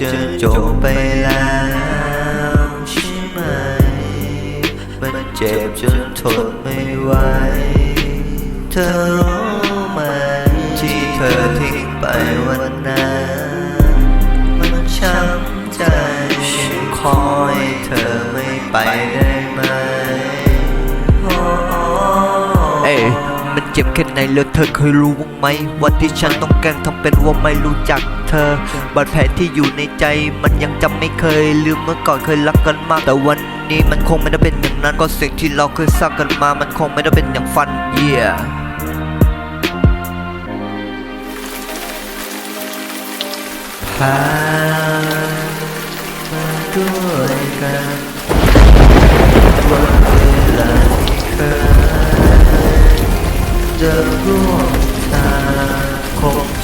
จะจบไปแล้วใช่ไหม มันเจ็บจนทนไม่ไหว เธอรู้ไหมที่เธอทิ้งไปวันนั้น เจ็บแค่ไหนเลยเธอเคยรู้บ้างไหมวันที่ฉันต้องแกล้งทำเป็นว่าไม่รู้จักเธอบาดแผลที่อยู่ในใจ มันยังจำไม่เคยลืมเมื่อก่อนเคยรักกันมากแต่วันนี้มันคงไม่ได้เป็นอย่างนั้นก็สิ่งที่เราเคยสร้างกันมา มันคงไม่ได้เป็นอย่างฝันเยี่ยผ่านมาด้วยกัน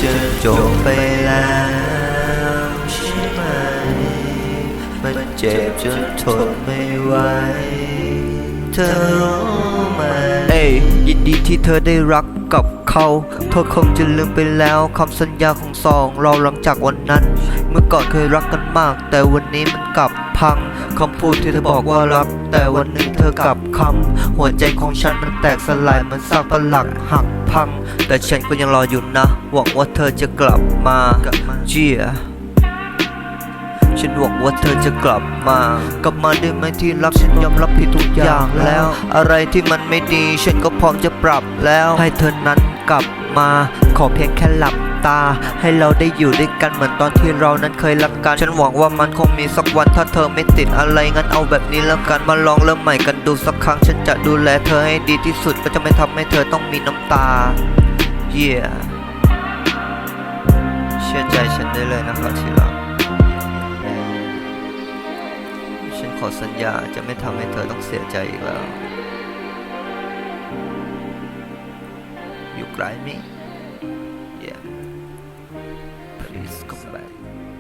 จะจบไปแล้วใช่ไหม มันเจ็บจนทนไม่ไหว เธอรู้ไหมเอ้ยยินดีที่เธอได้รักกับเขาเธอคงจะลืมไปแล้วคำสัญญาของสองเราหลังจากวันนั้น เมื่อก่อนเคยรักกันมาก แต่วันนี้มันกลับพัง คำพูดที่เธอบอกว่ารัก แต่วันหนึ่งเธอกลับคำหัวใจของฉันมันแตกสลายเหมันซากปลักหักพัง แต่ฉันก็ยังรออยู่นะ หวังว่าเธอจะกลับมาเจียฉันหวังว่าเธอจะกลับมา กลับมาได้ไหมที่รักฉันยอมรับผิดทุกอย่างแล้ว อะไรที่มันไม่ดี ฉันก็พร้อมจะปรับแล้ว ให้เธอนั้นกลับมา ขอเพียงแค่หลับ ตา ให้เราได้อยู่ด้วยกันเหมือนตอนที่เรานั้นเคยรักกัน ฉันหวังว่ามันคงมีสักวันถ้าเธอไม่ติดอะไรงั้นเอาแบบนี้แล้วกันมาลองเริ่มใหม่กันดูสักครั้ง ฉันจะดูแลเธอให้ดีที่สุดก็จะไม่ทำให้เธอต้องมีน้ำตา เยี่ยเชื่อใจฉันได้เลยนะครับที่รักฉันขอสัญญาจะไม่ทำให้เธอต้องเสียใจอีกแล้วอยู่ไกลไหม discovery